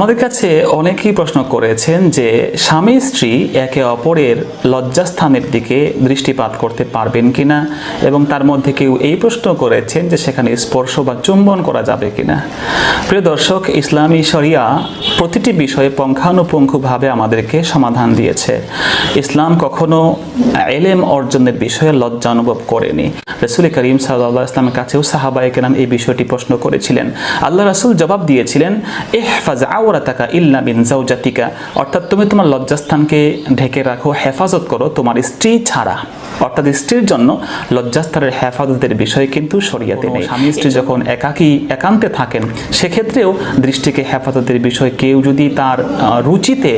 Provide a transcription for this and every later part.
আমাদের কাছে অনেকেই প্রশ্ন করেছেন যে স্বামী স্ত্রী একে অপরের লজ্জাস্থানের দিকে দৃষ্টিপাত করতে পারবেন কিনা এবং তার মধ্যে কেউ এই প্রশ্ন করেছেন যে সেখানে স্পর্শ বা চুম্বন করা যাবে কিনা। প্রিয় দর্শক, ইসলামী শরিয়া প্রতিটি বিষয়ে পঙ্খানুপুঙ্খভাবে আমাদেরকে সমাধান দিয়েছে। ইসলাম কখনো এলেম অর্জনের বিষয়ে লজ্জা অনুভব করেনি। রসুল করিম সাল্লাহ ইসলামের কাছেও সাহাবায়ে কেরাম এই বিষয়টি প্রশ্ন করেছিলেন। আল্লাহ রাসুল জবাব দিয়েছিলেন এহফাজ আওরাতাকা ইল্লা বিন জাউজাতিকা অর্থাৎ তুমি তোমার লজ্জাস্থানকে ঢেকে রাখো হেফাজত করো তোমার স্ত্রী ছাড়া। অর্থাৎ স্ত্রীর জন্য লজ্জাস্থানের হেফাজতের বিষয় কিন্তু শরিয়াতে নেই। স্বামী স্ত্রী যখন একাকী একান্তে থাকেন সেক্ষেত্রেও দৃষ্টিকে হেফাজতের বিষয় কেউ যদি তার রুচিতে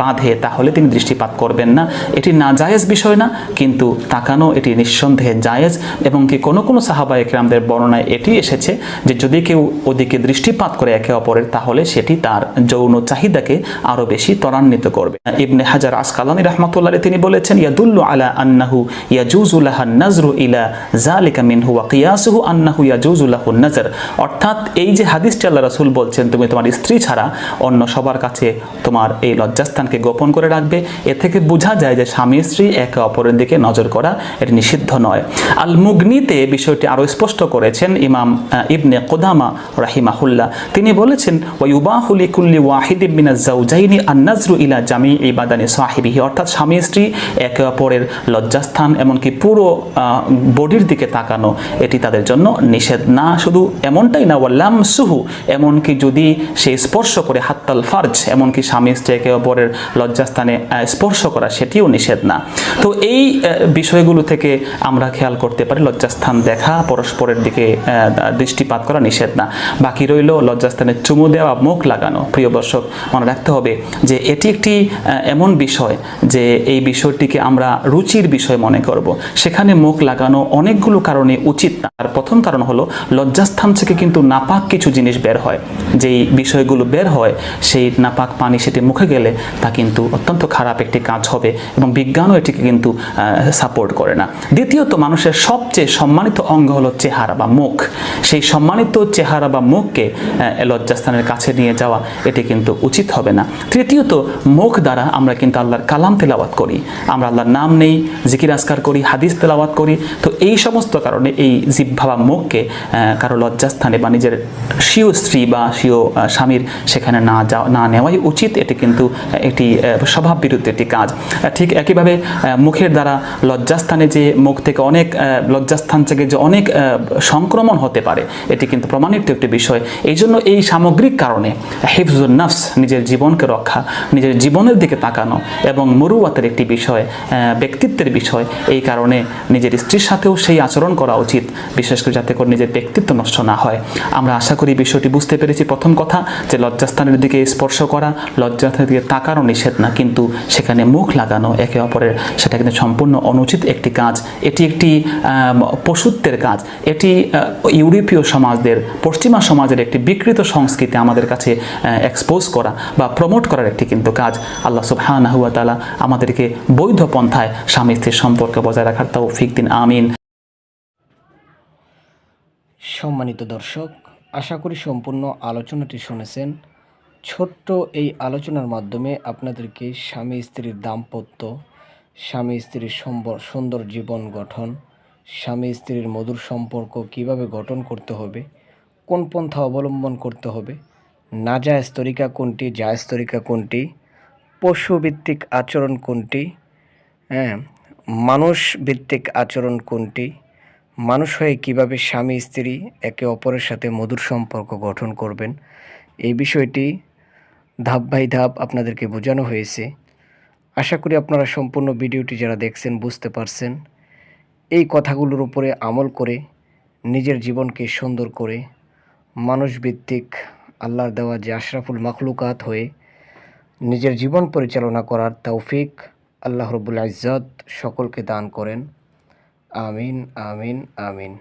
বাঁধে তাহলে তিনি দৃষ্টিপাত করবেন না। এটি না জায়েজ বিষয় না কিন্তু তাকানো এটি নিঃসন্দেহে জায়েজ এবং কি কোনো কোনো সাহাবা একরামদের বর্ণনায় এটি এসেছে যে যদি কেউ ওদিকে দৃষ্টিপাত করে একে অপরের তাহলে সেটি তার যৌন চাহিদাকে আরও বেশি ত্বরান্বিত করবে। ইবনে হাজার আসকালানি রহমতুল্লাহ তিনি বলেছেন, ইয়াদুল্লু আলা আন্নাহু ইয়াজুজুলাহ নাজরু ইলা জালিকা মিনহু ওয়া কিয়াসুহু আন্নাহু ইয়াজুজুলাহু নাজর। অর্থাৎ এই যে হাদিসটি আল্লাহ রাসূল বলছেন, তুমি তোমার স্ত্রী ছাড়া অন্য সবার কাছে তোমার এই লজ্জাস্থানকে গোপন করে রাখবে। এ থেকে বোঝা যায় যে স্বামী স্ত্রী একে অপরের দিকে নজর করা এটি নিষিদ্ধ নয়। আল মুগনিতে বিষয়টি আরও স্পষ্ট করেছেন ইমাম ইবনে কোদামা রাহিমাহুল্লাহ। তিনি বলেছেন ওয়ুবাহুলি কুল্লি ওয়াহিদ মিনা জাউজাইনি আন্নাজরু ইলা জামি ইবাদানি সাহিবিহি। অর্থাৎ স্বামী স্ত্রী একে অপরের লজ্জাস্থান, এমনকি পুরো বডির দিকে তাকানো, এটি তাদের জন্য নিষেধ। না শুধু এমনটাই না ওয়াল্লাম সুহু এমনকি যদি সে স্পর্শ করে, হাত্তাল ফার্জ, এমনকি স্বামী স্ত্রী একে অপরের লজ্জাস্থানে স্পর্শ করা, সেটিও নিষেধ না। তো এই বিষয়গুলো থেকে আমরা খেয়াল করতে পারি, লজ্জাস্থান দেখা, পরস্পরের দিকে দৃষ্টিপাত করা নিষেধ না। বাকি রইল লজ্জাস্থানে চুমু দেওয়া, মুখ লাগানো। প্রিয় দর্শক, মনে রাখতে হবে যে এটি একটি এমন বিষয় যে এই বিষয়টিকে আমরা রুচির বিষয় মনে করব। সেখানে মুখ লাগানো অনেকগুলো কারণে উচিত না। আর প্রথম কারণ হলো, লজ্জাস্থান থেকে কিন্তু নাপাক কিছু জিনিস বের হয়। যেই বিষয়গুলো বের হয়, সেই নাপাক পানি সেটি মুখে গেলে তা কিন্তু অত্যন্ত খারাপ একটি কাজ হবে এবং বিজ্ঞানও এটিকে কিন্তু সাপোর্ট করে না। দ্বিতীয়ত, মানুষের সবচেয়ে সম্মানিত অঙ্গ হলো চেহারা বা মুখ। সেই সম্মানিত চেহারা বা মুখকে লজ্জাস্থানের কাছে নিয়ে যাওয়া এটি কিন্তু উচিত হবে না। তৃতীয়ত, মুখ দ্বারা আমরা কিন্তু আল্লাহর কালাম তেলাওয়াত করি। আমরা আল্লাহর নাম নেই, জিকির আসকার করি, হাদিস তেলাওয়াত করি। তো এই সমস্ত কারণে এই জিহ্বা বা মুখকে কারও লজ্জাস্থানে বা নিজের স্বীয় স্ত্রী বা স্বীয় স্বামীর সেখানে না যাওয়া, না নেওয়াই উচিত। এটি কিন্তু একটি স্বভাব বিরুদ্ধে একটি কাজ। ঠিক একইভাবে মুখের দ্বারা লজ্জাস্থানে যে মুখ থেকে অনেক লজ্জাস্থান থেকে যে অনেক সংক্রমণ হতে পারে, এটি কিন্তু প্রমাণিত একটি বিষয়। এই জন্য এই সামগ্রিক কারণে হিফজুল নফস নিজের জীবনকে রক্ষা, নিজের জীবনের দিকে তাকানো এবং মরুয়াতের একটি বিষয় ব্যক্তিত্বের বিষয়। এই কারণে নিজের স্ত্রীর সাথেও সেই আচরণ করা উচিত, বিশেষ করে যাতে করে নিজের ব্যক্তিত্ব নষ্ট না হয়। আমরা আশা করি বিষয়টি বুঝতে পেরেছি। প্রথম কথা যে লজ্জাস্থানের দিকে স্পর্শ করা, লজ্জাস্থানের দিকে তাকানো নিষেধ না, কিন্তু সেখানে মুখ লাগানো, একে অপরের সেটা কিন্তু সম্পূর্ণ অনুচিত একটি কাজ। এটি একটি পশুত্বের কাজ। এটি ইউরোপীয় সমাজদের, পশ্চিমা সমাজের একটি বিকৃত সংস্কৃতি আমাদের কাছে এক্সপোজ করা বা প্রমোট করার একটি কিন্তু কাজ আল্লাহ সুবহানাহু ওয়া তালা আমাদেরকে বৈধ পন্থায় স্বামী স্ত্রীর সম্পর্ক বজায় রাখার তৌফিক দিন, আমিন। সম্মানিত দর্শক, আশা করি সম্পূর্ণ আলোচনাটি শুনেছেন। ছোট্ট এই আলোচনার মাধ্যমে আপনাদেরকে স্বামী স্ত্রীর দাম্পত্য, স্বামী স্ত্রীর সুন্দর জীবন গঠন, স্বামী স্ত্রীর মধুর সম্পর্ক কীভাবে গঠন করতে হবে, কোন পন্থা অবলম্বন করতে হবে নাজায়জ তরিকা কোনটি জায়েজ তরিকা কোনটি, পশুভিত্তিক আচরণ কোনটি হ্যাঁ মানুষ ভিত্তিক আচরণ কোনটি, মানুষ হয়ে কীভাবে স্বামী, স্ত্রী একে অপরের সাথে মধুর সম্পর্ক গঠন করবেন, এই বিষয়টি ধাপ বাই ধাপ আপনাদেরকে বোঝানো হয়েছে। আশা করি আপনারা সম্পূর্ণ ভিডিওটি যারা দেখছেন বুঝতে পারছেন। এই কথাগুলোর উপরে আমল করে নিজের জীবনকে সুন্দর করে মানুষভিত্তিক আল্লাহর দেওয়া যে আশরাফুল মখলুকাত হয়ে নিজের জীবন পরিচালনা করার তৌফিক আল্লাহ রবুল ইজত সকলকে দান করেন। আমিন আমিন আমিন।